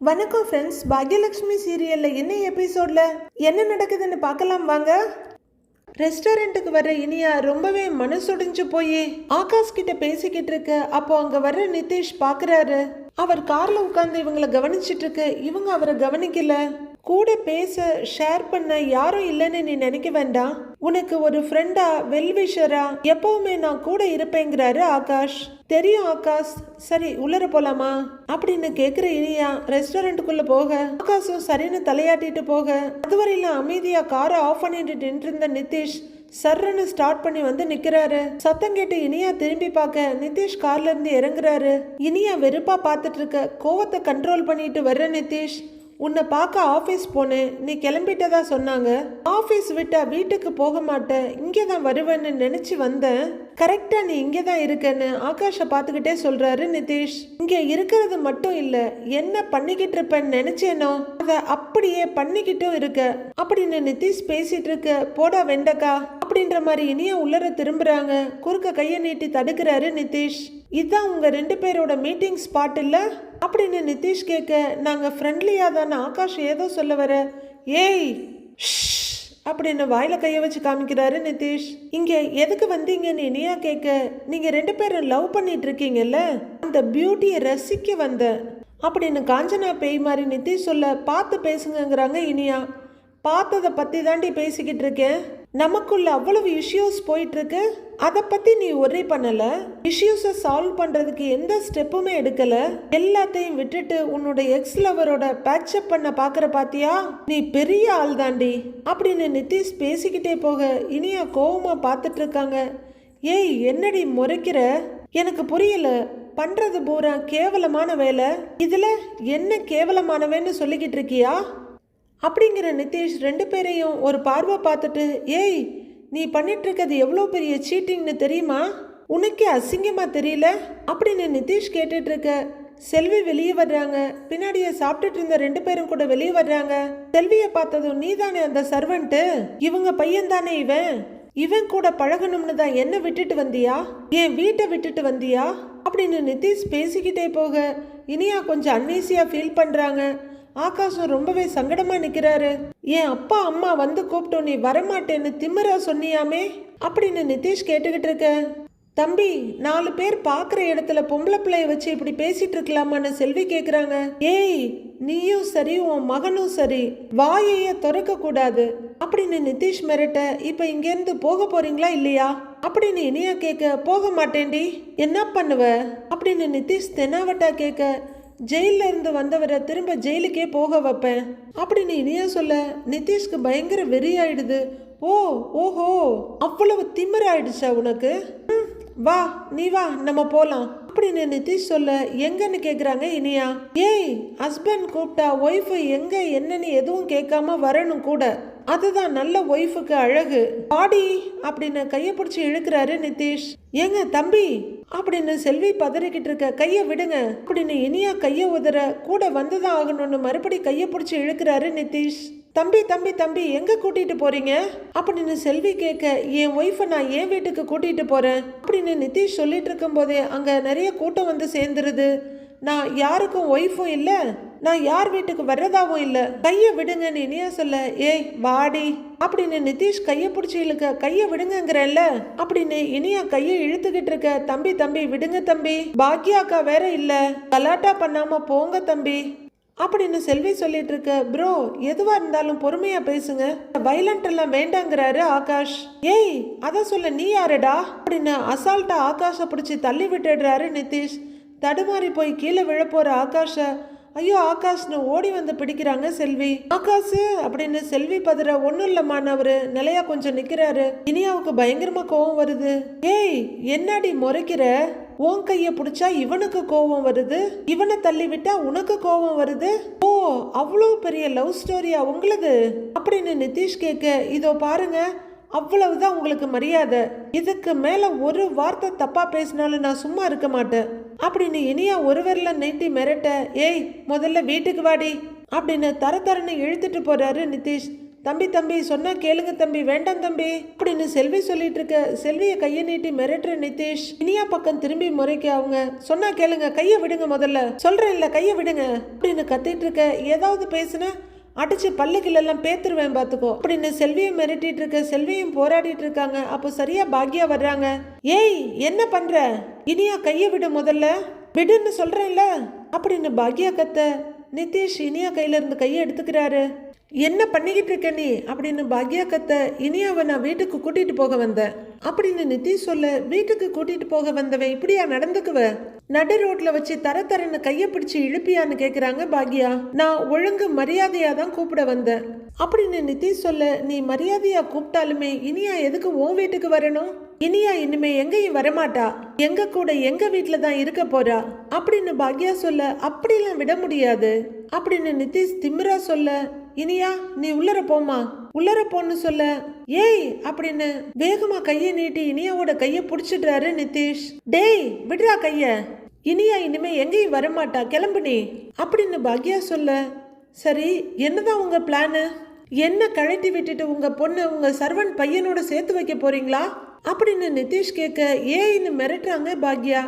வணக்கம் ஃப்ரெண்ட்ஸ் பாக்யலக்ஷ்மி சீரியலில் என்ன எபிசோட்ல என்ன நடக்குதுன்னு பார்க்கலாம் வாங்க. ரெஸ்டாரண்ட்டுக்கு வர இனியா ரொம்பவே மனசுடைஞ்சு போய் ஆகாஷ் கிட்ட பேசிக்கிட்டு இருக்க. அப்போ அங்கே வர்ற நிதிஷ் பார்க்குறாரு அவர் காரில் உட்காந்து இவங்களை கவனிச்சிட்டு இருக்கு. இவங்க அவரை கவனிக்கல. கூட பேச ஷேர் பண்ண யாரும் இல்லைன்னு நீ நினைக்க வேண்டாம். உனக்கு ஒரு ஃப்ரெண்டா வெல்விஷரா எப்பவுமே நான் கூட இருப்பேங்கிறாரு ஆகாஷ். தெரியும் ஆகாஷ். சரி உள்ளர போலாமா? அப்படின்னு கேக்குற இனியா ரெஸ்டாரண்ட்டுக்குள்ள போக. ஆகாஷும் சரின்னு தலையாட்டிட்டு போக. அதுவரையிலாம் அமைதியா காரை ஆஃப் பண்ணிட்டு நின்று இருந்த நிதிஷ் சர்ன்னு ஸ்டார்ட் பண்ணி வந்து நிக்கிறாரு. சத்தம் கேட்டு இனியா திரும்பி பார்க்க நிதிஷ் கார்ல இருந்து இறங்குறாரு. இனியா வெறுப்பா பார்த்துட்டு இருக்க கோவத்தை கண்ட்ரோல் பண்ணிட்டு வர்ற நிதிஷ் உன்னை பார்க்க ஆஃபீஸ் போனேன். நீ கிளம்பிட்டதா சொன்னாங்க. ஆஃபீஸ் விட்டா வீட்டுக்கு போக மாட்டேன். இங்கே தான் வருவேன்னு நினச்சி வந்தேன். கரெக்டாக நீ இங்கே தான் இருக்கேன்னு ஆகாஷை பார்த்துக்கிட்டே சொல்கிறாரு நிதிஷ். இங்கே இருக்கிறது மட்டும் இல்லை என்ன பண்ணிக்கிட்டு இருப்பேன்னு நினச்சேனோ அதை அப்படியே பண்ணிக்கிட்டும் இருக்க. அப்படின்னு நிதிஷ் பேசிட்டு இருக்க போடா வெண்டக்கா அப்படின்ற மாதிரி இனியா உள்ளர திரும்புறாங்க. குறுக்க கையை நீட்டி தடுக்கிறாரு நிதிஷ். இதுதான் உங்க ரெண்டு பேரோட மீட்டிங் ஸ்பாட் இல்ல? அப்படின்னு நிதிஷ் கேட்க நாங்க ஃப்ரெண்ட்லியா தானே ஆகாஷ் ஏதோ சொல்ல வர. ஏய் ஷ். அப்படின்னு வாயில கைய வச்சு காமிக்கிறாரு நிதிஷ். இங்க எதுக்கு வந்தீங்கன்னு இனியா கேட்க நீங்க ரெண்டு பேரும் லவ் பண்ணிட்டு இருக்கீங்கல்ல? அந்த பியூட்டியை ரசிக்க வந்தேன். அப்படின்னு காஞ்சனா பேய் மாதிரி நிதிஷ் சொல்ல பார்த்து பேசுங்கிறாங்க இனியா. பார்த்ததை பற்றி தாண்டி பேசிக்கிட்டு இருக்கேன். நமக்குள்ள அவ்வளவு இஷ்யூஸ் போயிட்டு இருக்கு அதை பத்தி நீ ஒரே பண்ணல. இஷ்யூஸை சால்வ் பண்றதுக்கு எந்த ஸ்டெப்புமே எடுக்கல. எல்லாத்தையும் விட்டுட்டு உன்னோட எக்ஸ் லவரோட பேட்சப் பண்ண பாக்குற பாத்தியா? நீ பெரிய ஆள் தாண்டி. அப்படின்னு நிதிஷ் பேசிக்கிட்டே போக இனியா கோவமா பார்த்துட்டு இருக்காங்க ஏய் என்னடி முறைக்கிற? எனக்கு புரியல. பண்றது பூரா கேவலமான வேலை. இதுல என்ன கேவலமானவேன்னு சொல்லிக்கிட்டு இருக்கியா அப்படிங்கிற நிதிஷ் ரெண்டு பேரையும் ஒரு பார்வை பார்த்துட்டு ஏய் நீ பண்ணிட்டு இருக்கிறது எவ்வளோ பெரிய சீட்டிங்னு தெரியுமா? உனக்கே அசிங்கமாக தெரியல? அப்படின்னு நிதிஷ் கேட்டுட்டு இருக்க செல்வி வெளியே வர்றாங்க. பின்னாடியே சாப்பிட்டுட்டு இருந்த ரெண்டு பேரும் கூட வெளியே வர்றாங்க. செல்வியை பார்த்ததும் நீதானே அந்த சர்வெண்ட்டு இவங்க பையன் தானே இவன்? இவன் கூட பழகணும்னு தான் என்ன விட்டுட்டு வந்தியா? என் வீட்டை விட்டுட்டு வந்தியா? அப்படின்னு நிதிஷ் பேசிக்கிட்டே போக. இனியா கொஞ்சம் அன்னீசியாக ஃபீல் பண்ணுறாங்க ஆகாஷம் ரொம்பவே சங்கடமா நிற்கிறாரு என் அப்பா அம்மா வந்து கூப்பிட்டோம் நீ வரமாட்டேன்னு திமிரா சொன்னியாமே? அப்படின்னு நிதிஷ் கேட்டுக்கிட்டு இருக்க. தம்பி நாலு பேர் பார்க்குற இடத்துல பொம்பளை பிள்ளைய வச்சு இப்படி பேசிட்டு இருக்கலாமான்னு செல்வி கேட்குறாங்க ஏய் நீயும் சரி உன் மகனும் சரி வாயைய திறக்க கூடாது. அப்படின்னு நிதிஷ் மிரட்ட இப்போ இங்கேருந்து போக போறீங்களா இல்லையா? அப்படின்னு இனியா கேட்க போக மாட்டேன்டி என்ன பண்ணுவ? அப்படின்னு நிதிஷ் தென்னாவட்டா கேட்க ஜெயில இருந்து வந்தவரை திரும்ப ஜெயிலுக்கே போக வைப்பேன். அப்படின்னு இனியா சொல்ல நிதிஷ்க்கு பயங்கர வெறி ஆயிடுது ஓ ஓஹோ அவ்வளவு திமிராயிடுச்சா உனக்கு? ம், வா நீ வா நம்ம போலாம். அப்படின்னு நிதிஷ் சொல்ல எங்கன்னு கேக்குறாங்க இனியா? ஏய் ஹஸ்பண்ட் கூப்பிட்டா ஒய்ஃபு எங்க என்னன்னு எதுவும் கேட்காம வரணும் கூட. அதுதான் நல்ல ஒய்ஃபுக்கு அழகு. பாடி அப்படின்னு கையை பிடிச்சி இழுக்கிறாரு நிதிஷ். ஏங்க தம்பி அப்படின்னு செல்வி பதறிக்கிட்டு இருக்க கையை விடுங்க. அப்படின்னு இனியா கையை உதற கூட வந்துதான் ஆகணும்னு மறுபடி கையை பிடிச்சி இழுக்கிறாரு நிதிஷ். தம்பி தம்பி தம்பி எங்க கூட்டிட்டு போறீங்க? அப்படின்னு செல்வி கேட்க என் ஒய்ஃபை நான் என் வீட்டுக்கு கூட்டிட்டு போறேன். அப்படின்னு நிதிஷ் சொல்லிட்டு இருக்கும் போதே அங்க நிறைய கூட்டம் வந்து சேர்ந்துருது. நான் யாருக்கும் ஒய்ஃபும் இல்லை. நான் யார் வீட்டுக்கு வர்றதாவும் இல்லை. கையை விடுங்கன்னு இனியா சொல்ல. ஏய் வாடி. அப்படின்னு நிதிஷ் கையை பிடிச்சி இழுக்க கையை விடுங்கங்கிறல்ல? அப்படின்னு இனியா கையை இழுத்துக்கிட்டு இருக்க தம்பி தம்பி விடுங்க தம்பி. பாக்கியா அக்கா வேற இல்ல. கலாட்டா பண்ணாம போங்க தம்பி. அப்படின்னு செல்வி சொல்லிட்டு இருக்க ப்ரோ எதுவா இருந்தாலும் பொறுமையா பேசுங்க. வைலண்ட் எல்லாம் வேண்டாங்கிறாரு ஆகாஷ். ஏய் அத சொல்ல நீ யாருடா? அப்படின்னு அசால்ட்டா ஆகாஷை பிடிச்சி தள்ளி விட்டுடுறாரு நிதிஷ். தடுமாறி போய் கீழே விழப்போற ஆகாஷை ஐயோ ஆகாஷ்னு ஓடி வந்து பிடிக்கிறாங்க செல்வி. ஆகாஷ் அப்படின்னு செல்வி பதற ஒன்னும் இல்லம்மானவரு நிலையா கொஞ்சம் நிற்கிறாரு இனியாவுக்கு பயங்கரமா கோவம் வருது. ஏய் என்னடி முறைக்கிற? உன் கைய பிடிச்சா இவனுக்கு கோபம் வருது. இவனை தள்ளி விட்டா உனக்கு கோபம் வருது. ஓ அவ்வளோ பெரிய லவ் ஸ்டோரியா உங்களது? அப்படின்னு நிதிஷ் கேட்க இதோ பாருங்க அவ்வளவுதான் உங்களுக்கு மரியாதை. இதுக்கு மேல ஒரு வார்த்தை தப்பா பேசினாலும் நான் சும்மா இருக்க மாட்டேன். அப்படின்னு இனியா ஒரு விரல நீட்டி மிரட்ட ஏய் முதல்ல வீட்டுக்கு வாடி அப்படின்னு தர தரன்னு இழுத்துட்டு போறாரு நிதிஷ். தம்பி தம்பி சொன்னா கேளுங்க தம்பி வேண்டாம் தம்பி அப்படின்னு செல்வி சொல்லிட்டு இருக்க செல்வியை கையை நீட்டி மிரட்டுற நிதிஷ். இனியா பக்கம் திரும்பி முறைக்க அவங்க சொன்னா கேளுங்க கையை விடுங்க முதல்ல சொல்றேன் இல்ல கையை விடுங்க அப்படின்னு கத்திட்டு இருக்க ஏதாவது பேசுனா அடிச்சு பல்லுக்கிலெல்லாம் பேத்துருவேன் பார்த்துக்கோ அப்படின்னு செல்வியும் மிரட்டிட்டு இருக்க செல்வியும் போராடிட்டு இருக்காங்க. அப்போ சரியா பாக்யா வர்றாங்க. ஏய் என்ன பண்ற? இனியா கையை விடு முதல்ல. விடுன்னு சொல்றேன்ல. அப்படின்னு பாக்யா கத்த நிதிஷ் இனியா கையில இருந்து கையை எடுத்துக்கிறாரு. என்ன பண்ணிக்கிட்டு இருக்க நீ? அப்படின்னு பாக்யா கத்த இனியாவை நான் வீட்டுக்கு கூட்டிட்டு போக வந்தேன். அப்படின்னு நிதிஷ் சொல்ல வீட்டுக்கு கூட்டிட்டு போக வந்தவன் இப்படியா நடந்துக்குவ? நடு ரோட்ல வச்சு தர தரன்னு கையை பிடிச்சு இழுப்பியான்னு கேக்குறாங்க பாக்யா. நான் ஒழுங்கு மரியாதையா தான் கூப்பிட வந்தேன். அப்படின்னு நிதிஷ் சொல்ல நீ மரியாதையா கூப்பிட்டாலுமே இனியா எதுக்கு உன் வீட்டுக்கு வரணும்? இனியா இனிமே எங்கேயும் வரமாட்டா. எங்க கூட எங்க வீட்டுல தான் இருக்க போறா. அப்படின்னு பாக்யா சொல்ல அப்படிலாம் விட முடியாது. அப்படின்னு நிதிஷ் திமிரா சொல்ல இனியா நீ உள்ளர போமா உள்ளர போன்னு சொல்ல ஏய் அப்படின்னு வேகமா கையை நீட்டி இனியாவோட கையை புடிச்சிடுறாரு நிதிஷ். டேய் விடுறா கைய. இனியா இனிமே எங்கேயும் வரமாட்டா கிளம்பு நீ அப்படின்னு பாக்யா சொல்ல சரி என்னதான் உங்க பிளானு? என்ன கழட்டி விட்டுட்டு உங்க பொண்ணை உங்க சர்வன் பையனோட சேர்த்து வைக்க போறீங்களா? அப்படின்னு நிதிஷ் கேட்க ஏன்னு மிரட்டுறாங்க பாக்யா.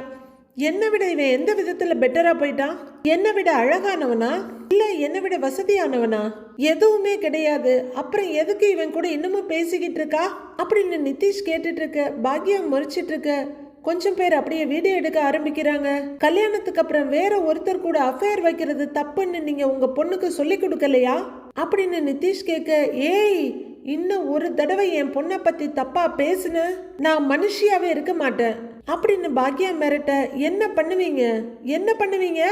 என்னை விட இவன் எந்த விதத்துல பெட்டரா போயிட்டான் என்னை விட அழகானவனா? இல்ல என்னை விட வசதியானவனா? எதுவுமே கிடையாது. அப்புறம் எதுக்கு இவன் கூட இன்னமும் பேசிக்கிட்டு இருக்கா? அப்படின்னு நிதிஷ் கேட்டுட்டு இருக்க பாக்யம் முறிச்சிட்டு இருக்க கொஞ்சம் பேர் அப்படியே வீடியோ எடுக்க ஆரம்பிக்கிறாங்க. கல்யாணத்துக்கு அப்புறம் வேற ஒருத்தர் கூட அஃபேர் வைக்கிறது தப்புன்னு நீங்க உங்க பொண்ணுக்கு சொல்லி கொடுக்கலையா? அப்படின்னு நிதிஷ் கேட்க ஏய் இன்னும் ஒரு தடவை என் பொண்ணை பத்தி தப்பா பேசுன? நான் மனுஷியாவே இருக்க மாட்டேன். அப்படின்னு பாக்யா மிரட்ட என்ன பண்ணுவீங்க? என்ன பண்ணுவீங்க?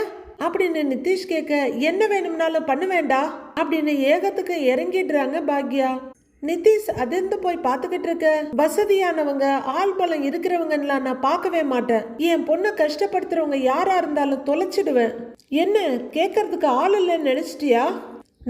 அப்படின்னு நிதிஷ் கேட்க என்ன வேணும்னாலும் பண்ணுவேண்டா அப்படின்னு ஏகத்துக்கு இறங்கிடுறாங்க பாக்யா. நிதிஷ் அதிர்ந்து போய் பார்த்துக்கிட்டு இருக்க வசதியானவங்க ஆள் பலம் இருக்கிறவங்கலாம் நான் பார்க்கவே மாட்டேன். என் பொண்ணை கஷ்டப்படுத்துறவங்க யாரா இருந்தாலும் தொலைச்சிடுவேன். என்ன? கேட்கறதுக்கு ஆள் இல்லைன்னு நினைச்சிட்டியா?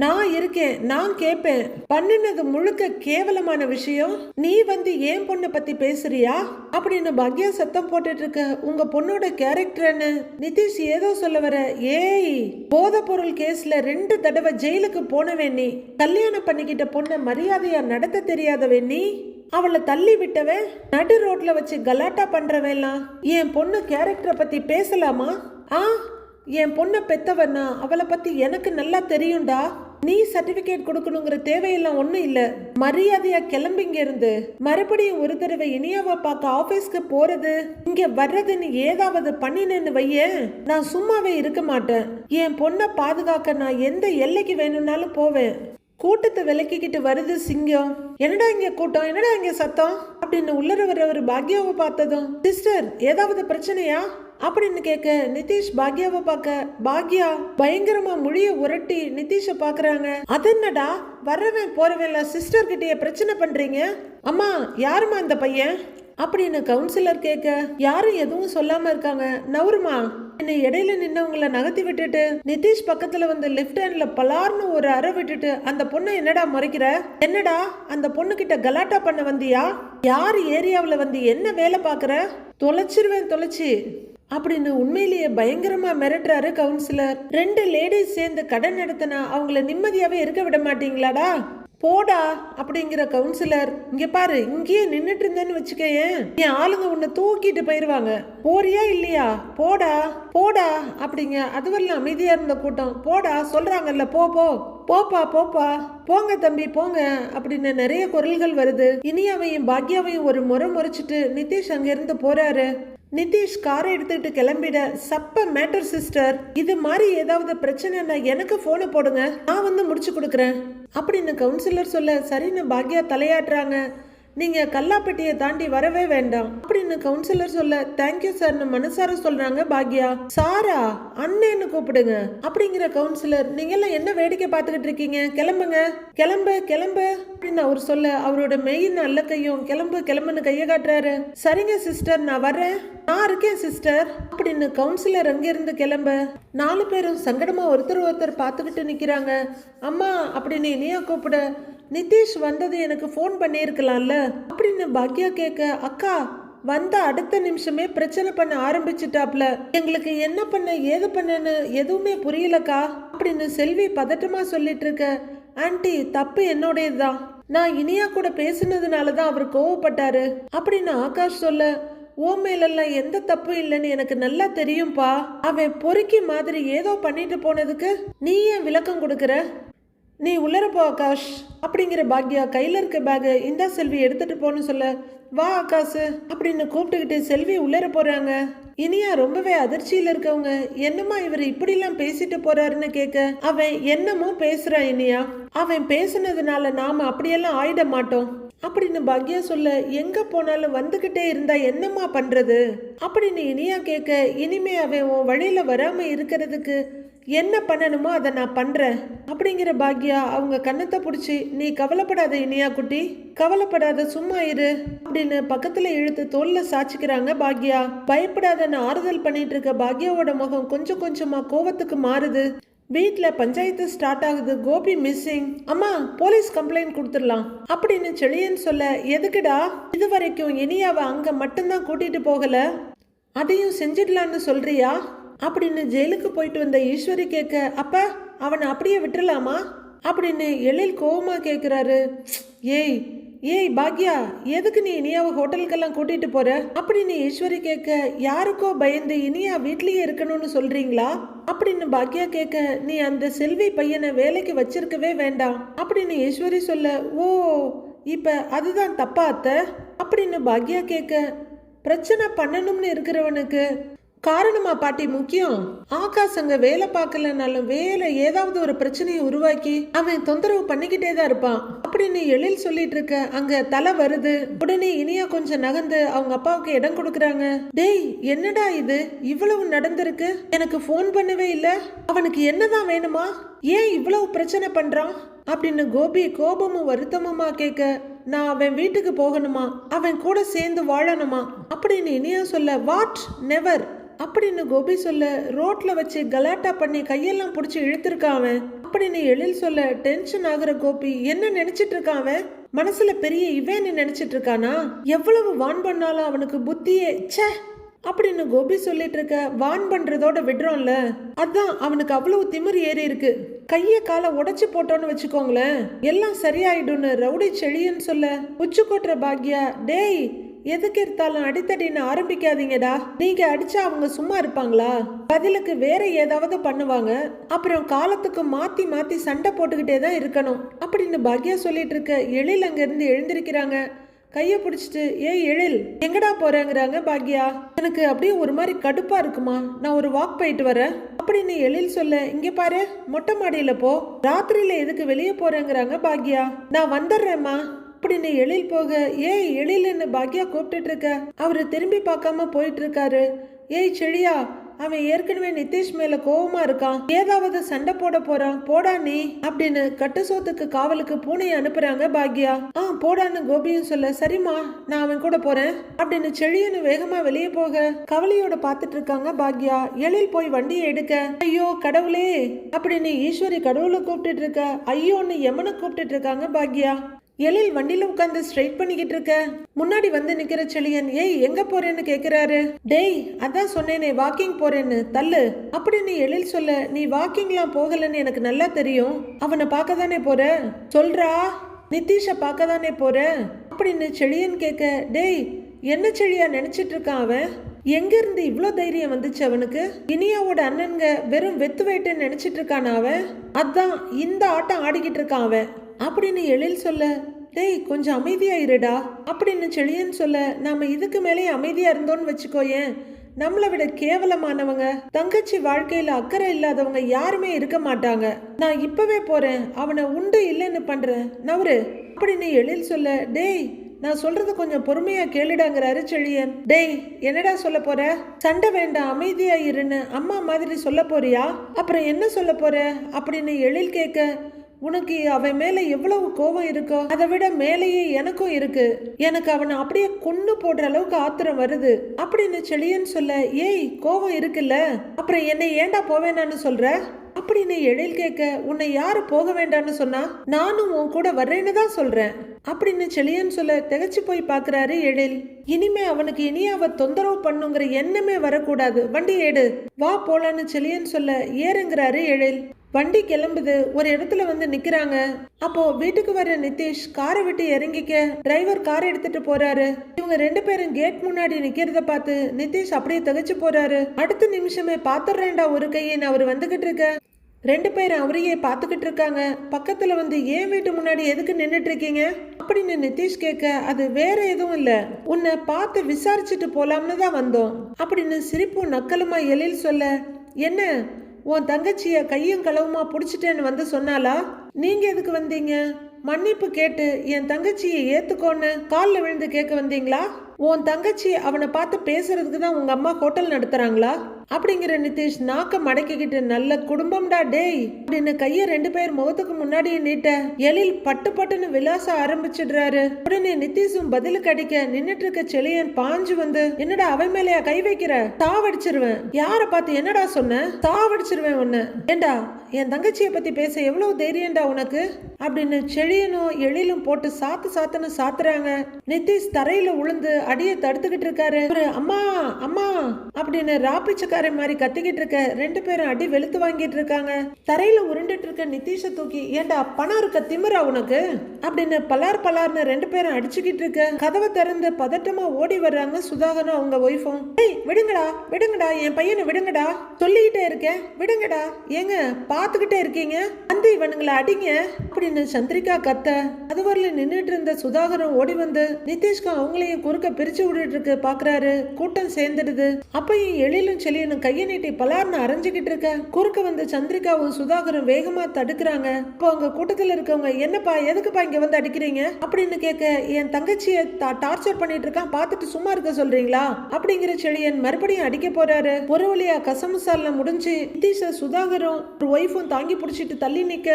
நான் இருக்கேன் நான் கேட்பேன் பண்ணினது முழுக்க கேவலமான விஷயம். நீ வந்து ஏன் பொண்ணை பத்தி பேசுறியா? அப்படின்னு பக்யா சத்தம் போட்டுட்டு இருக்க உங்க பொண்ணோட கேரக்டர்னு நிதிஷ் ஏதோ சொல்ல வர ஏய் போதை பொருள் கேஸ்ல ரெண்டு தடவை ஜெயிலுக்கு போனவன் நீ. கல்யாணம் பண்ணிக்கிட்ட பொண்ணை மரியாதையா நடத்த தெரியாதவன் நீ. அவளை தள்ளி விட்டவன் நடு ரோட்ல வச்சு கலாட்டா பண்றவெல்லாம் என் பொண்ணு கேரக்டரை பத்தி பேசலாமா? ஆ என் பொண்ணை பெத்தவன்னா அவளை பத்தி எனக்கு நல்லா தெரியும்டா. நீ சர்டிபிகேட் கொடுக்கணுங்கிற தேவையெல்லாம் ஒண்ணும் இல்ல. மரியாதையா கிளம்பிங்க இருந்து மறுபடியும் ஒரு தடவை இனியாவை பார்க்க ஆபீஸ்க்கு போறது இங்க வர்றதுன்னு ஏதாவது பண்ணினேன்னு வையேன் நான் சும்மாவே இருக்க மாட்டேன். என் பொண்ணை பாதுகாக்க நான் எந்த எல்லைக்கு வேணும்னாலும் போவேன். கூட்டத்தை விலக்கிக்கிட்டு வருது சிங்கம். என்னடா இங்க கூட்டம்? என்னடா இங்க சத்தம்? அப்படின்னு உள்ளர வர ஒரு பாக்யாவை பார்த்ததும் சிஸ்டர் ஏதாவது பிரச்சனையா? அப்படின்னு கேட்க நிதிஷ் பாக்யாவை பார்க்க பாக்யா பயங்கரமா மொழிய உரட்டி நிதிஷ பாக்குறாங்க அது என்னடா? வர்றவன் போறவன் சிஸ்டர் கிட்டே பிரச்சனை பண்றீங்க? அம்மா யாரும்மா இந்த பையன்? அப்படின்னு கவுன்சிலர் கேட்க யாரும் எதுவும் சொல்லாம இருக்காங்க. நவருமா? என்னை இடையில நின்னவங்கள நகர்த்தி விட்டுட்டு நிதிஷ் பக்கத்துல வந்து லெஃப்ட் ஹேண்ட்ல பலார்னு ஒரு அற விட்டுட்டு அந்த பொண்ணை என்னடா முறைக்கிற? என்னடா? அந்த பொண்ணு கிட்ட கலாட்டா பண்ண வந்தியா? யார் ஏரியாவில் வந்து என்ன வேலை பார்க்குற? தொலைச்சிருவேன் தொலைச்சி. அப்படின்னு உண்மையிலேயே பயங்கரமா மிரட்டுறாரு கவுன்சிலர் ரெண்டு லேடிஸ் சேர்ந்து கடன் நடத்தினா அவங்கள நிம்மதியாவே இருக்க விட மாட்டீங்களாடா? போடா அப்படிங்கிற கவுன்சிலர் இங்க பாரு இங்கேயே நின்னுட்டு இருந்தேன்னு வச்சுக்கேன் என் ஆளுங்க உன்னை தூக்கிட்டு போயிருவாங்க. போறியா இல்லையா? போடா போடா அப்படிங்க. அதுவெல்லாம் அமைதியா இருந்த கூட்டம். போடா சொல்றாங்கல்ல போ போ. போப்பா போப்பா. போங்க தம்பி போங்க அப்படின்னு நிறைய குரல்கள் வருது. இனியாவையும் பாக்யாவையும் ஒரு முறை முறைச்சிட்டு நிதிஷ் அங்கிருந்து போறாரு. நிதிஷ் காரை எடுத்துக்கிட்டு கிளம்பிட சப்ப மேட்டர் சிஸ்டர் இது மாதிரி ஏதாவது பிரச்சனைனா எனக்கு போனை போடுங்க. நான் வந்து முடிச்சு கொடுக்குறேன். அப்படின்னு கவுன்சிலர் சொல்ல சரின்னு பாக்யா தலையாட்டுறாங்க. நீங்க கல்லாப்பட்டியை தாண்டி வரவே வேண்டாம் அப்படின்னு கவுன்சிலர் சொல்ல தேங்க்யூ சார்னு மனசார சொல்றாங்க பாக்யா. சாரா அண்ணேன்னு கூப்பிடுங்க அப்படிங்கிற கவுன்சிலர் நீங்க எல்லாம் என்ன வேடிக்கை பார்த்துக்கிட்டு இருக்கீங்க? கிளம்புங்க. கிளம்பு கிளம்பு அப்படின்னு அவர் சொல்ல அவரோட மெயின் அல்ல கையும் கிளம்பு கிளம்புன்னு கையை காட்டுறாரு. சரிங்க சிஸ்டர் நான் வர்றேன். நான் இருக்கேன் சிஸ்டர் அப்படின்னு கவுன்சிலர் அங்கிருந்து கிளம்ப. நாலு பேரும் சங்கடமா ஒருத்தர் ஒருத்தர் பார்த்துக்கிட்டு நிக்கிறாங்க. அம்மா அப்படின்னு இனியா கூப்பிட நிதிஷ் வந்தது எனக்கு ஃபோன் பண்ணியிருக்கலாம்ல? அப்படின்னு பாக்யா கேட்க அக்கா வந்த அடுத்த நிமிஷமே பிரச்சனை பண்ண ஆரம்பிச்சிட்டாப்ல. எங்களுக்கு என்ன பண்ண ஏது பண்ணன்னு எதுவுமே புரியலக்கா அப்படின்னு செல்வி பதட்டமா சொல்லிட்டு இருக்க ஆன்ட்டி தப்பு என்னோடையது தான் நான் இனியா கூட பேசுனதுனால தான் அவர் கோவப்பட்டாரு அப்படின்னு ஆகாஷ் சொல்ல. ஓ மேலெல்லாம் எந்த தப்பும் இல்லைன்னு எனக்கு நல்லா தெரியும்பா. அவன் பொறுக்கி மாதிரி ஏதோ பண்ணிட்டு போனதுக்கு நீ ஏன் விளக்கம் கொடுக்குற? நீ உள்ளர போ ஆகாஷ். அப்படிங்கிற பாக்யா கையில் இருக்க பேகை இந்தா செல்வி எடுத்துட்டு போன்னு சொல்ல. வா ஆகாஷ். அப்படின்னு கூப்பிட்டுக்கிட்டு செல்வி உள்ளர போறாங்க. இனியா ரொம்பவே அதிர்ச்சியில் இருக்கவங்க. என்னம்மா இவர் இப்படிலாம் பேசிட்டு போறாருன்னு கேட்க அவன் என்னமோ பேசுறான் இனியா. அவன் பேசுனதுனால நாம அப்படியெல்லாம் ஆயிட மாட்டோம். அப்படின்னு பாக்யா சொல்ல எங்க போனாலும் வந்துகிட்டே இருந்தா என்னம்மா பண்றது? அப்படின்னு இனியா கேட்க இனிமே அவன் உன் வழியில வராம இருக்கிறதுக்கு என்ன பண்ணணுமோ அதை நான் பண்ணுறேன் அப்படிங்கிற பாக்யா அவங்க கன்னத்தை பிடிச்சி நீ கவலைப்படாத இனியா குட்டி கவலைப்படாத சும்மா இரு அப்படின்னு பக்கத்துல இழுத்து தோல்ல சாச்சிக்கிறாங்க பாக்யா. பயப்படாதன்னு ஆறுதல் பண்ணிட்டு இருக்க பாக்யாவோட முகம் கொஞ்சம் கொஞ்சமா கோவத்துக்கு மாறுது. வீட்டில் பஞ்சாயத்து ஸ்டார்ட் ஆகுது கோபி மிஸ்ஸிங் அம்மா போலீஸ் கம்ப்ளைண்ட் கொடுத்துடலாம் அப்படின்னு செழியன் சொல்ல எதுக்குடா இது வரைக்கும் இனியாவை அங்கே மட்டும்தான் கூட்டிகிட்டு போகலை? அதையும் செஞ்சிடலான்னு சொல்றியா? அப்படின்னு ஜெயிலுக்கு போயிட்டு வந்த ஈஸ்வரி கேட்க அப்ப அவனை அப்படியே விட்டுலாமா அப்படின்னு எழில் கோவமா கேட்குறாரு ஏய் ஏய் பாக்யா எதுக்கு நீ இனியாவை ஹோட்டலுக்கெல்லாம் கூட்டிட்டு போற? அப்படின்னு ஈஸ்வரி கேட்க யாருக்கோ பயந்து இனியா வீட்லயே இருக்கணும்னு சொல்றீங்களா? அப்படின்னு பாக்யா கேட்க நீ அந்த செல்வி பையனை வேலைக்கு வச்சிருக்கவே வேண்டாம். அப்படின்னு ஈஸ்வரி சொல்ல ஓ இப்ப அதுதான் தப்பா அத்த? அப்படின்னு பாக்யா கேட்க பிரச்சனை பண்ணணும்னு இருக்கிறவனுக்கு காரணமா பாட்டி முக்கியம்? ஆகாஷ் அங்க வேலை பார்க்கலனாலும் வேலை ஏதாவது ஒரு பிரச்சனையை உருவாக்கி அவன் தொந்தரவு பண்ணிக்கிட்டே தான் இருப்பான். அப்படின்னு எழில் சொல்லிட்டு இருக்க அங்க தலை வருது. உடனே இனியா கொஞ்சம் நகர்ந்து அவங்க அப்பாவுக்கு இடம் கொடுக்கறாங்க. டேய் என்னடா இது? இவ்வளவு நடந்திருக்கு. எனக்கு ஃபோன் பண்ணவே இல்ல. அவனுக்கு என்னதான் வேணுமா? ஏன் இவ்வளவு பிரச்சனை பண்றான்? அப்படின்னு கோபி கோபமும் வருத்தமுமா கேட்க நான் அவன் வீட்டுக்கு போகணுமா? அவன் கூட சேர்ந்து வாழணுமா? அப்படின்னு இனியா சொல்ல வாட்? நெவர் அப்படின்னு கோபி சொல்ல ரோட்ல வச்சு கலாட்டா பண்ணி கையெல்லாம் பிடிச்சி இழுத்துருக்காவன் அவன். அப்படின்னு எழில் சொல்ல டென்ஷன் ஆகுற கோபி என்ன நினைச்சிட்டு இருக்கான் அவன்? மனசுல பெரிய இவன் நினைச்சிட்டு இருக்கானா? எவ்வளவு வான் பண்ணாலும் அவனுக்கு புத்தியே ச்சே! அப்படின்னு கோபி சொல்லிட்டு இருக்க வான் பண்றதோட விடுறோம்ல. அதான் அவனுக்கு அவ்வளவு திமிர் ஏறி இருக்கு. கைய காலை உடைச்சு போட்டோன்னு வச்சுக்கோங்களேன். எல்லாம் சரியாயிடும்னு ரவுடி செழியன்னு சொல்ல உச்சு கொட்டுற பாக்யா டேய் எதுக்கு எடுத்தாலும் அடித்தடின்னு ஆரம்பிக்காதீங்கடா. நீங்க அடிச்சா அவங்க சும்மா இருப்பாங்களா? பதிலுக்கு வேற ஏதாவது பண்ணுவாங்க. அப்புறம் காலத்துக்கு மாத்தி மாத்தி சண்டை போட்டுக்கிட்டே தான் இருக்கணும். அப்படின்னு பாக்யா சொல்லிட்டு இருக்க எழில் அங்கிருந்து எழுந்திருக்கிறாங்க. கையை பிடிச்சிட்டு ஏய் எழில் எங்கடா போறேங்கிறாங்க பாக்யா. எனக்கு அப்படியே ஒரு மாதிரி கடுப்பா இருக்குமா. நான் ஒரு வாக் போயிட்டு வரேன். அப்படின்னு எழில் சொல்ல இங்க பாரு மொட்டை மாடியில போ. ராத்திரியில எதுக்கு வெளியே போறேங்கிறாங்க பாக்யா. நான் வந்துடுறேம்மா அப்படின்னு எழில் போக ஏய் எழில்னு பாக்யா கூப்பிட்டுட்டு இருக்க அவரு திரும்பி பார்க்காம போயிட்டு இருக்காரு ஏய் செழியா அவன் ஏற்கனவே நிதிஷ் மேல கோவமா இருக்கான். ஏதாவது சண்டை போட போறான். போடா நீ. அப்படின்னு கட்டு சோத்துக்கு காவலுக்கு பூனையை அனுப்புறாங்க பாக்யா. ஆ போடான்னு கோபியும் சொல்ல சரிம்மா நான் அவன் கூட போறேன். அப்படின்னு செழியனு வேகமா வெளியே போக கவலையோட பாத்துட்டு இருக்காங்க பாக்யா. எழில் போய் வண்டியை எடுக்க ஐயோ கடவுளே அப்படின்னு ஈஸ்வரி கடவுளை கூப்பிட்டுட்டு இருக்க ஐயோன்னு யமனை கூப்பிட்டுட்டு இருக்காங்க பாக்யா. எழில் வண்டியில உட்காந்து ஸ்ட்ரைட் பண்ணிக்கிட்டு இருக்க? முன்னாடி வந்து நிக்கிற செழியன் ஏய் எங்க போறேன்னு கேக்குறாரு? டேய் அதான் சொன்னேனே வாக்கிங் போறேன்னு தள்ளு. அப்படின்னு எழில் சொல்ல நீ வாக்கிங்லாம் போகலன்னு எனக்கு நல்லா தெரியும். அவனை பார்க்க தானே போற? சொல்றா. நிதிஷ பார்க்க தானே போற? அப்படின்னு செழியன் கேட்க டேய் என்ன செழியா நினைச்சிட்டு இருக்கான் அவன்? எங்க இருந்து தைரியம் வந்துச்சு அவனுக்கு? இனியாவோட அண்ணனுங்க வெறும் வெத்து வேட்டுன்னு நினைச்சிட்டு இருக்கான் அவன்? அதான் இந்த ஆட்டம் ஆடிக்கிட்டு இருக்கான் அவன். அப்படின்னு எழில் சொல்ல டேய் கொஞ்சம் அமைதியாக இருடா அப்படின்னு செழியன் சொல்ல நாம் இதுக்கு மேலே அமைதியாக இருந்தோன்னு வச்சுக்கோயேன் நம்மளை விட கேவலமானவங்க தங்கச்சி வாழ்க்கையில் அக்கறை இல்லாதவங்க யாருமே இருக்க மாட்டாங்க. நான் இப்பவே போகிறேன் அவனை உண்டு இல்லைன்னு பண்ணுறேன் நவரு அப்படின்னு எழில் சொல்ல டேய் நான் சொல்றது கொஞ்சம் பொறுமையா கேளுடாங்கிறாரு செழியன். டேய் என்னடா சொல்ல போற? சண்டை வேண்டாம் அமைதியா இருன்னு அம்மா மாதிரி சொல்ல போறியா? அப்புறம் என்ன சொல்ல போற? அப்படின்னு எழில் கேட்க உனக்கு அவன் மேல எவ்வளவு கோபம் இருக்கோ அதை விட மேலேயே எனக்கும் இருக்கு. எனக்கு அவனை அப்படியே கொன்னு போடுற அளவுக்கு ஆத்திரம் வருது. அப்படின்னு செழியன் சொல்ல ஏய் கோபம் இருக்குல்ல? அப்புறம் என்னை ஏன்டா போவேனான்னு சொல்ற? அப்படின்னு எழில் கேட்க உன்னை யாரு போக வேண்டான்னு சொன்னா நானும் உன் கூட வர்றேன்னு தான் சொல்றேன். அப்படின்னு செழியன் சொல்ல திகச்சு போய் பாக்குறாரு எழில். இனிமே அவனுக்கு இனியாவ தொந்தரவு பண்ணுங்கிற எண்ணமே வரக்கூடாது. வண்டி ஏடு. வா போலான்னு செழியன் சொல்ல ஏறுங்கிறாரு எழில். வண்டி கிளம்புது. ஒரு இடத்துல வந்து நிக்கிறாங்க. அப்போ வீட்டுக்கு வர நிதிஷ் காரை விட்டு இறங்கிக்க டிரைவர் கார் எடுத்துட்டு போறாரு. இவங்க ரெண்டு பேரும் கேட் முன்னாடி நிக்கிறத பார்த்து நிதிஷ் அப்படியே தகச்சு போறாரு. அடுத்த நிமிஷமே பாத்துறேன்டா ஒரு கையின்னு அவர் வந்துகிட்டு இருக்க. ரெண்டு பேரும் அவரையே பார்த்துக்கிட்டு இருக்காங்க. பக்கத்துல வந்து ஏன் வீட்டு முன்னாடி எதுக்கு நின்றுட்டு இருக்கீங்க? அப்படின்னு நிதிஷ் கேட்க அது வேற எதுவும் இல்ல. உன்னை பார்த்து விசாரிச்சுட்டு போலாம்னு தான் வந்தோம். அப்படின்னு சிரிப்பும் நக்கலுமா எழில் சொல்ல என்ன? உன் தங்கச்சியை கையும் களவுமா பிடிச்சிட்டேன்னு வந்து சொன்னாலா நீங்க எதுக்கு வந்தீங்க? மன்னிப்பு கேட்டு என் தங்கச்சியை ஏத்துக்கோன்னு காலில் விழுந்து கேட்க வந்தீங்களா? உன் தங்கச்சி அவனை பார்த்து பேசுறதுக்கு தான் உங்க அம்மா ஹோட்டல் நடத்துறாங்களா? அப்படிங்கிற நிதிஷ் நாக்க மடக்கிக்கிட்டு நல்ல குடும்பம்டா டேய் அப்படின்னு கைய ரெண்டு பேர் முகத்துக்கு முன்னாடியே நீட்ட எழில் பட்டு பட்டுன்னு விலாச ஆரம்பிச்சிடுறாரு. உடனே நிதிஷும் பதிலுக்கு அடிக்க நின்னுட்டு இருக்க செழியன் பாஞ்சு வந்து என்னடா அவன் மேலயா கை வைக்கிற? தாவடிச்சிருவேன் யார பார்த்து என்னடா சொன்ன? தாவடிச்சிருவேன் உன்ன. ஏண்டா என் தங்கச்சியை பத்தி பேச எவ்வளவு தைரியம்டா உனக்கு? அப்படின்னு செழியனும் எழிலும் போட்டு சாத்து சாத்துன்னு சாத்துறாங்க. நிதிஷ் தரையில உளுந்து அடியை தடுத்துக்கிட்டு இருக்காரு. அம்மா அம்மா அப்படின்னு ராப்பிச்சக்காரன் மாதிரி கத்திக்கிட்டு இருக்க ரெண்டு பேரும் அடி வெளுத்து வாங்கிட்டு இருக்காங்க. தரையில உருண்டுட்டு இருக்க நிதிஷை தூக்கி ஏண்டா பணம் இருக்க திமிரா உனக்கு? அப்படின்னு பலார் பலார்னு ரெண்டு பேரும் அடிச்சுக்கிட்டு இருக்க கதவை திறந்து பதட்டமா ஓடி வர்றாங்க சுதாகரும் அவங்க ஒய்ஃபும் ஏய் விடுங்கடா விடுங்கடா என் பையனை விடுங்கடா. சொல்லிக்கிட்டே இருக்கேன் விடுங்கடா. ஏங்க பாத்துக்கிட்டே இருக்கீங்க? வந்து இவனுங்களை அடிங்க. அப்படின்னு சந்திரிகா கத்த அது வரல நின்னுட்டு இருந்த சுதாகரம் ஓடி வந்து நிதிஷ்கா அவங்களையும் குறுக்க பிரிச்சு விட்டுட்டு இருக்கு பாக்குறாரு. கூட்டம் சேர்ந்துடுது. அப்பையும் எழிலும் செழியனும் கையை நீட்டி பலார்னு அரைஞ்சுக்கிட்டு இருக்க? குறுக்க வந்து சந்திரிகாவும் சுதாகரும் வேகமா தடுக்கிறாங்க. இப்போ அவங்க கூட்டத்துல இருக்கவங்க என்னப்பா எதுக்குப்பா இங்க வந்து அடிக்கிறீங்க? அப்படின்னு கேட்க என் தங்கச்சியை டார்ச்சர் பண்ணிட்டு இருக்கான் பார்த்துட்டு சும்மா இருக்க சொல்றீங்களா? அப்படிங்கிற செழியன் மறுபடியும் அடிக்க போறாரு. ஒரு வழியா கசமுசால முடிஞ்சு நிதிஷ சுதாகரும் ஒரு ஒய்ஃபும் தாங்கி பிடிச்சிட்டு தள்ளி நிக்க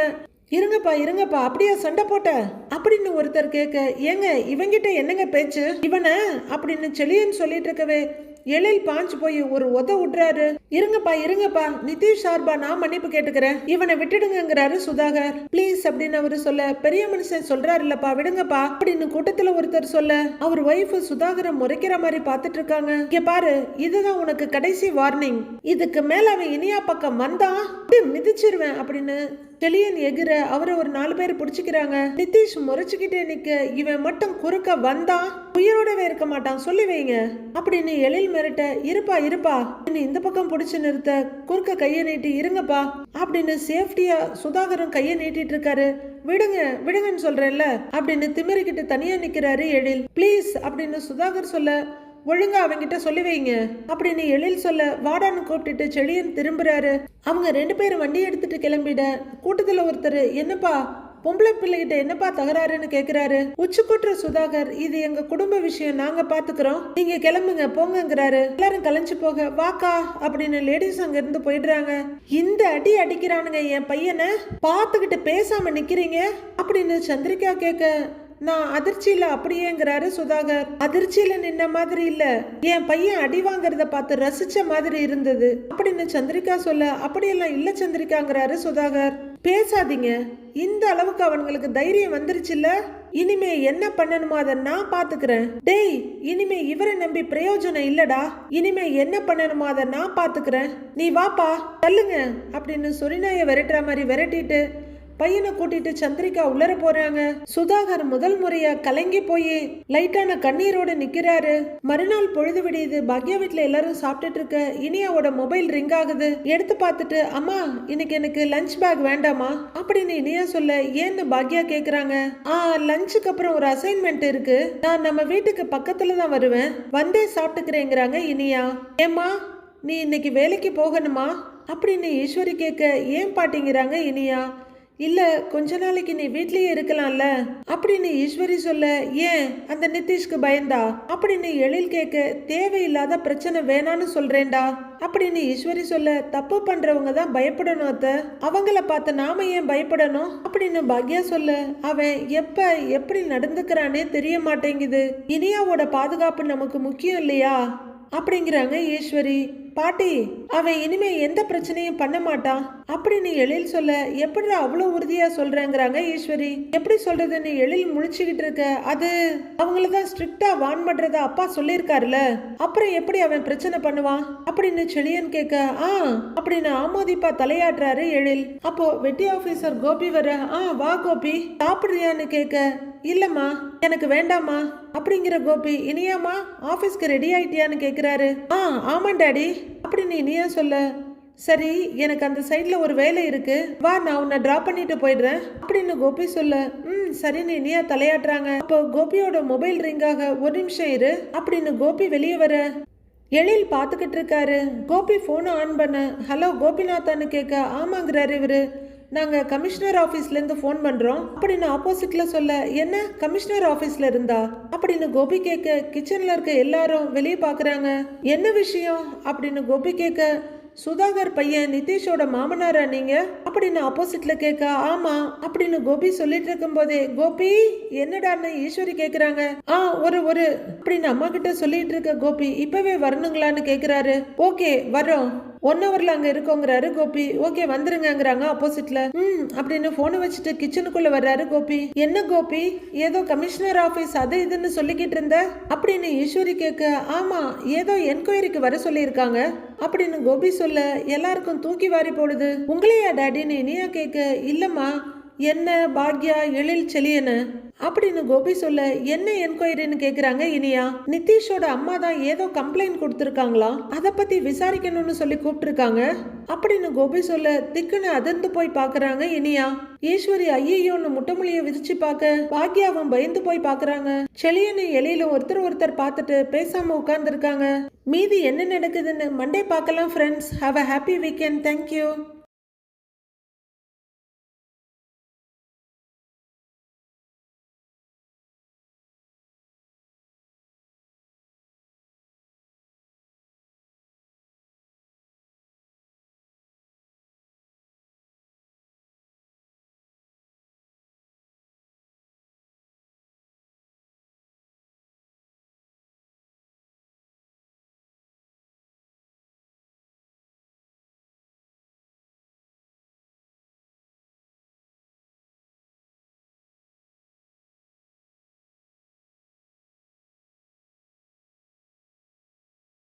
இருங்கப்பா இருங்கப்பா அப்படியா சண்டை போட்ட? அப்படின்னு ஒருத்தர் கேட்க ஏங்க இவங்கிட்ட என்னங்க பேச்சு? இவனை? அப்படின்னு செழியன் சொல்லிட்டு இருக்கவே எழில் பாஞ்சு போய் ஒரு உத விட்டுறாரு. இருங்கப்பா இருங்கப்பா. நிதிஷ் சார்பா நான் மன்னிப்பு கேட்டுக்கிறேன். இவனை விட்டுடுங்கங்கிறாரு சுதாகர். ப்ளீஸ் அப்படின்னு அவரு சொல்ல பெரிய மனுஷன் சொல்றாரு இல்லப்பா விடுங்கப்பா அப்படின்னு கூட்டத்துல ஒருத்தர் சொல்ல அவர் ஒய்ஃப் சுதாகரை முறைக்கிற மாதிரி பார்த்துட்டு இருக்காங்க இங்க பாரு இதுதான் உனக்கு கடைசி வார்னிங் இதுக்கு மேல அவன் இனியா பக்கம் வந்தா மிதிச்சிருவேன் அப்படின்னு செலியன் எகிற அவரை ஒரு நாலு பேர் பிடிச்சிக்கிறாங்க. நிதிஷ் முறைச்சுக்கிட்டே நிக்க இவன் மட்டும் குறுக்க வந்தா உயிரோடவே இருக்க மாட்டான் சொல்லி வைங்க. அப்படின்னு எழில் மிரட்ட இருப்பா இருப்பா நீ இந்த பக்கம் பிடிச்சு நிறுத்த குறுக்க கையை நீட்டி இருங்கப்பா அப்படின்னு சேஃப்டியா சுதாகரும் கையை நீட்டிட்டு இருக்காரு. விடுங்க விடுங்கன்னு சொல்றேன்ல அப்படின்னு திமிரிக்கிட்டு தனியா நிக்கிறாரு எழில். ப்ளீஸ் அப்படின்னு சுதாகர் சொல்ல ஒழுங்கா அவங்கிட்ட சொல்லி வைங்க. அப்படின்னு எழில் சொல்ல வாடான்னு கூப்பிட்டுட்டு செழியன் திரும்புறாரு. அவங்க ரெண்டு பேரும் வண்டி எடுத்துட்டு கிளம்பிட கூட்டத்துல ஒருத்தர் என்னப்பா பொம்பளை பிள்ளைகிட்ட என்னப்பா தகராறுன்னு கேக்குறாரு? உச்சி சுதாகர் இது எங்க குடும்ப விஷயம் நாங்க பாத்துக்கிறோம். நீங்க கிளம்புங்க போங்கங்கிறாரு. எல்லாரும் கலைஞ்சு போக வாக்கா அப்படின்னு லேடிஸ் அங்க இருந்து போயிடுறாங்க. இந்த அடி அடிக்கிறானுங்க என் பையனை? பாத்துக்கிட்டு பேசாம நிக்கிறீங்க? அப்படின்னு சந்திரிகா கேட்க நான் அதிர்ச்சியில அப்படியேங்கிறாரு சுதாகர். அதிர்ச்சியில நின்ன மாதிரி இல்ல. என் பையன் அடி வாங்குறத பார்த்து ரசிச்ச மாதிரி இருந்தது. அப்படின்னு சந்திரிகா சொல்ல அப்படியெல்லாம் இல்ல சந்திரிகாங்கிறாரு சுதாகர். பேசாதீங்க. இந்த அளவுக்கு அவனுங்களுக்கு தைரியம் வந்துருச்சுல்ல? இனிமே என்ன பண்ணணுமோ அதை நான் பாத்துக்கிறேன். டேய் இனிமே இவரை நம்பி பிரயோஜனம் இல்லடா. இனிமே என்ன பண்ணணுமோ அதை நான் பாத்துக்கிறேன். நீ வாப்பா தள்ளுங்க. அப்படின்னு சொரிநாயை விரட்டுற மாதிரி விரட்டிட்டு பையனை கூட்டிட்டு சந்திரிகா உள்ளர போறாங்க. சுதாகர் முதல் முறையா கலங்கி போய் லைட்டான கண்ணீரோட நிக்கிறாரு. மறுநாள் பொழுது விடியுது. பாக்யா வீட்டுல எல்லாரும் சாப்பிட்டுட்டு இருக்க இனியாவோட மொபைல் ரிங் ஆகுது. எடுத்து பார்த்துட்டு அம்மா இன்னைக்கு எனக்கு லஞ்ச் பேக் வேண்டாமா அப்படின்னு இனியா சொல்ல ஏன்னு பாக்யா கேக்குறாங்க. ஆ லஞ்சுக்கு அப்புறம் ஒரு அசைன்மெண்ட் இருக்கு. நான் நம்ம வீட்டுக்கு பக்கத்துல தான் வருவேன். வந்தே சாப்பிட்டுக்கிறேங்கிறாங்க இனியா. ஏம்மா நீ இன்னைக்கு வேலைக்கு போகணுமா? அப்படின்னு ஈஸ்வரி கேட்க ஏன் பாட்டிங்கிறாங்க இனியா? இல்ல கொஞ்ச நாளைக்கு நீ வீட்லயே இருக்கலாம்ல? அப்படின்னு ஈஸ்வரி சொல்ல ஏன்? அந்த நிதிஷ்க்கு பயந்தா? அப்படின்னு எழில் கேட்க தேவையில்லாத பிரச்சனை வேணான்னு சொல்றேன்டா. அப்படின்னு ஈஸ்வரி சொல்ல தப்பு பண்றவங்க தான் பயப்படணும் அத்த. அவங்கள பார்த்து நாம ஏன் பயப்படணும்? அப்படின்னு பாக்யா சொல்ல அவன் எப்ப எப்படி நடந்துக்கிறானே தெரிய மாட்டேங்குது. இனியாவோட பாதுகாப்பு நமக்கு முக்கியம் இல்லையா? அப்படிங்கிறாங்க ஈஸ்வரி. பாட்டி அவன் இனிமே எந்த பிரச்சனையும் பண்ண மாட்டான் அப்படின்னு எழில் சொல்ல எப்படி அவ்வளவு உறுதியா சொல்றேங்கிறாங்க ஈஸ்வரி. எப்படி சொல்றதுன்னு எழில் முழிச்சுக்கிட்டு இருக்க? அது அவங்கள தான் ஸ்ட்ரிக்டா வான் பண்றத அப்பா சொல்லியிருக்காருல அப்புறம் எப்படி அவன் பிரச்சனை பண்ணுவான்? அப்படின்னு செழியன் கேட்க ஆ அப்படின்னு ஆமோதிப்பா தலையாட்டுறாரு எழில். அப்போ வெட்டி ஆபீசர் கோபி வர ஆ வா கோபி சாப்பிடுறியான்னு கேட்க இல்லம்மா எனக்கு வேண்டாம்மா. அப்படிங்கிற கோபி இனியாமா ஆஃபீஸ்க்கு ரெடி ஆயிட்டியான்னு கேட்குறாரு ஆ ஆமா டாடி. அப்படின்னு இனியா சொல்ல? சரி எனக்கு அந்த சைடில் ஒரு வேலை இருக்கு. வா நான் உன்னை ட்ராப் பண்ணிட்டு போயிடுறேன். அப்படின்னு கோபி சொல்ல ம் சரின்னு இனியா தலையாட்டுறாங்க. அப்போ கோபியோட மொபைல் ரிங்காக ஒரு நிமிஷம் இரு. அப்படின்னு கோபி வெளியே வர எழில் பார்த்துக்கிட்டு இருக்காரு. கோபி ஃபோனை ஆன் பண்ண. ஹலோ கோபிநாத்தான்னு கேட்க ஆமாங்கிறாரு இவரு. நாங்கள் கமிஷனர் ஆஃபீஸ்லேருந்து ஃபோன் பண்ணுறோம் அப்படின்னு ஆப்போசிட்டில் சொல்ல என்ன? கமிஷனர் ஆஃபீஸில் இருந்தா? அப்படின்னு கோபி கேட்க கிச்சனில் இருக்க எல்லாரும் வெளியே பார்க்குறாங்க என்ன விஷயம்? அப்படின்னு கோபி கேட்க சுதாகர் பையன் நிதிஷோட மாமனாரா நீங்க? அப்படின்னு ஆப்போசிட்ல கேட்க ஆமா. அப்படின்னு கோபி சொல்லிட்டு இருக்கும்போதே கோபி என்னடான்னு ஈஸ்வரி கேக்குறாங்க. ஆ ஒரு ஒரு. அப்படின்னு அம்மா கிட்ட சொல்லிட்டு இருக்க கோபி இப்பவே வரணுங்களான்னு கேக்குறாரு. ஓகே வரோம் ஒன் ஹவர்ல அங்க இருக்கோங்கிறாரு கோபி. ஓகே வந்துருங்கிறாங்க ஆப்போசிட்ல ம் அப்படின்னு ஃபோனை வச்சுட்டு கிச்சனுக்குள்ள வர்றாரு கோபி. என்ன கோபி? ஏதோ கமிஷனர் ஆபீஸ் அது இதுன்னு சொல்லிக்கிட்டு இருந்த? அப்படின்னு ஈஸ்வரி கேட்க ஆமா ஏதோ என்கொயரிக்கு வர சொல்லியிருக்காங்க. அப்படின்னு கோபி சொல்ல எல்லாருக்கும் தூக்கி வாரி போடுது. உங்களையா டாடின்னு இனியா கேட்க இல்லம்மா என்ன பாக்யா எழில் செலியன்னு. அப்படின்னு கோபி சொல்ல என்ன என்கொயரின்னு கேக்குறாங்க இனியா? நிதிஷோட அம்மா தான் ஏதோ கம்ப்ளைண்ட் கொடுத்துருக்காங்களாம் அதை பத்தி விசாரிக்கணும்னு சொல்லி கூப்பிட்டுருக்காங்க. அப்படின்னு கோபி சொல்ல திக்குன்னு அதிர்ந்து போய் பாக்குறாங்க இனியா. ஈஸ்வரி ஐயோன்னு முட்டமொழிய விரிச்சு பார்க்க பாக்யாவும் பயந்து போய் பாக்குறாங்க. செளியனு எலியில ஒருத்தர் ஒருத்தர் பார்த்துட்டு பேசாம உட்கார்ந்துருக்காங்க. மீதி என்ன நடக்குதுன்னு மண்டே பார்க்கலாம் friends have a happy weekend thank you